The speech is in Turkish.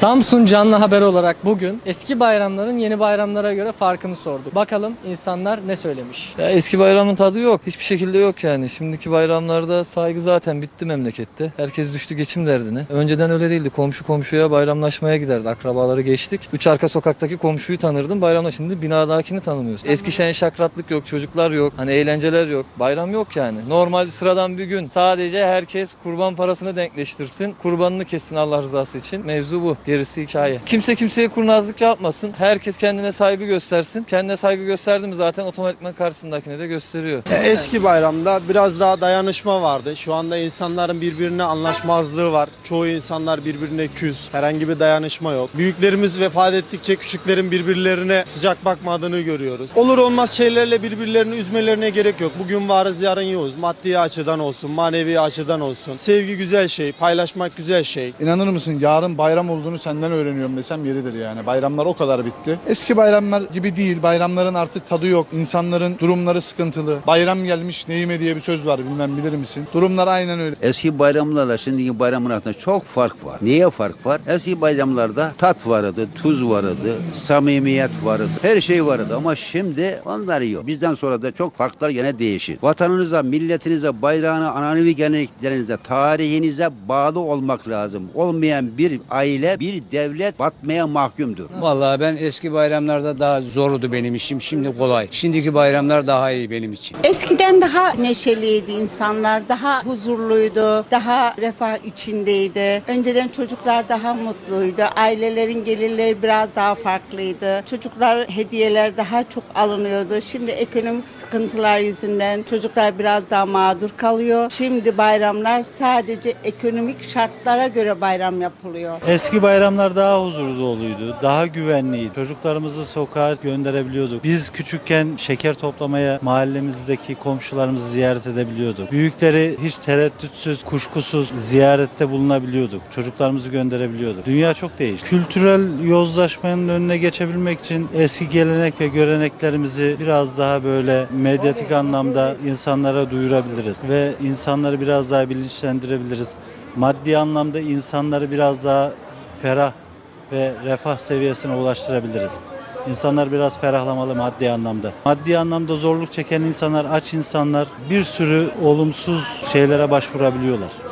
Samsun Canlı Haber olarak bugün eski bayramların yeni bayramlara göre farkını sorduk. Bakalım insanlar ne söylemiş. Ya eski bayramın tadı yok. Hiçbir şekilde yok yani. Şimdiki bayramlarda saygı zaten bitti memlekette. Herkes düştü geçim derdine. Önceden öyle değildi. Komşu komşuya bayramlaşmaya giderdi. Akrabaları geçtik. Üç arka sokaktaki komşuyu tanırdım. Bayramda şimdi binadakini tanımıyorsun. Eski şen şakratlık yok. Çocuklar yok. Hani eğlenceler yok. Bayram yok yani. Normal sıradan bir gün. Sadece herkes kurban parasını denkleştirsin. Kurbanını kessin Allah rızası için. Mevzu bu. Gerisi hikaye. Kimse kimseye kurnazlık yapmasın. Herkes kendine saygı göstersin. Kendine saygı gösterdi mi zaten otomatikman karşısındakine de gösteriyor. Ya Eski bayramda biraz daha dayanışma vardı. Şu anda insanların birbirine anlaşmazlığı var. Çoğu insanlar birbirine küs. Herhangi bir dayanışma yok. Büyüklerimiz vefat ettikçe küçüklerin birbirlerine sıcak bakmadığını görüyoruz. Olur olmaz şeylerle birbirlerini üzmelerine gerek yok. Bugün varız yarın yokuz. Maddi açıdan olsun, manevi açıdan olsun. Sevgi güzel şey, paylaşmak güzel şey. İnanır mısın yarın bayram olduğunu senden öğreniyorum desem yeridir yani. Bayramlar o kadar bitti. Eski bayramlar gibi değil. Bayramların artık tadı yok. İnsanların durumları sıkıntılı. Bayram gelmiş neyime diye bir söz var bilmem bilir misin? Durumlar aynen öyle. Eski bayramlarla şimdiki bayramın arasında çok fark var. Niye fark var? Eski bayramlarda tat vardı, tuz vardı, samimiyet vardı. Her şey vardı ama şimdi onlar yok. Bizden sonra da çok farklar gene değişir. Vatanınıza, milletinize, bayrağına, ananevi geleneklerinize, tarihinize bağlı olmak lazım. Olmayan bir aile, bir devlet batmaya mahkumdur. Vallahi ben eski bayramlarda daha zordu benim işim. Şimdi kolay. Şimdiki bayramlar daha iyi benim için. Eskiden daha neşeliydi insanlar, daha huzurluydu, daha refah içindeydi. Önceden çocuklar daha mutluydu, ailelerin gelirleri biraz daha farklıydı. Çocuklar hediyeler daha çok alınıyordu. Şimdi ekonomik sıkıntılar yüzünden çocuklar biraz daha mağdur kalıyor. Şimdi bayramlar sadece ekonomik şartlara göre bayram yapılıyor. Eski bayramlar daha huzur doluydu, daha güvenliydi. Çocuklarımızı sokağa gönderebiliyorduk. Biz küçükken şeker toplamaya mahallemizdeki komşularımızı ziyaret edebiliyorduk. Büyükleri hiç tereddütsüz, kuşkusuz ziyarette bulunabiliyorduk. Çocuklarımızı gönderebiliyorduk. Dünya çok değişti. Kültürel yozlaşmanın önüne geçebilmek için eski gelenek ve göreneklerimizi biraz daha böyle medyatik anlamda insanlara duyurabiliriz ve insanları biraz daha bilinçlendirebiliriz. Maddi anlamda insanları biraz daha ferah ve refah seviyesine ulaştırabiliriz. İnsanlar biraz ferahlamalı maddi anlamda. Maddi anlamda zorluk çeken insanlar, aç insanlar bir sürü olumsuz şeylere başvurabiliyorlar.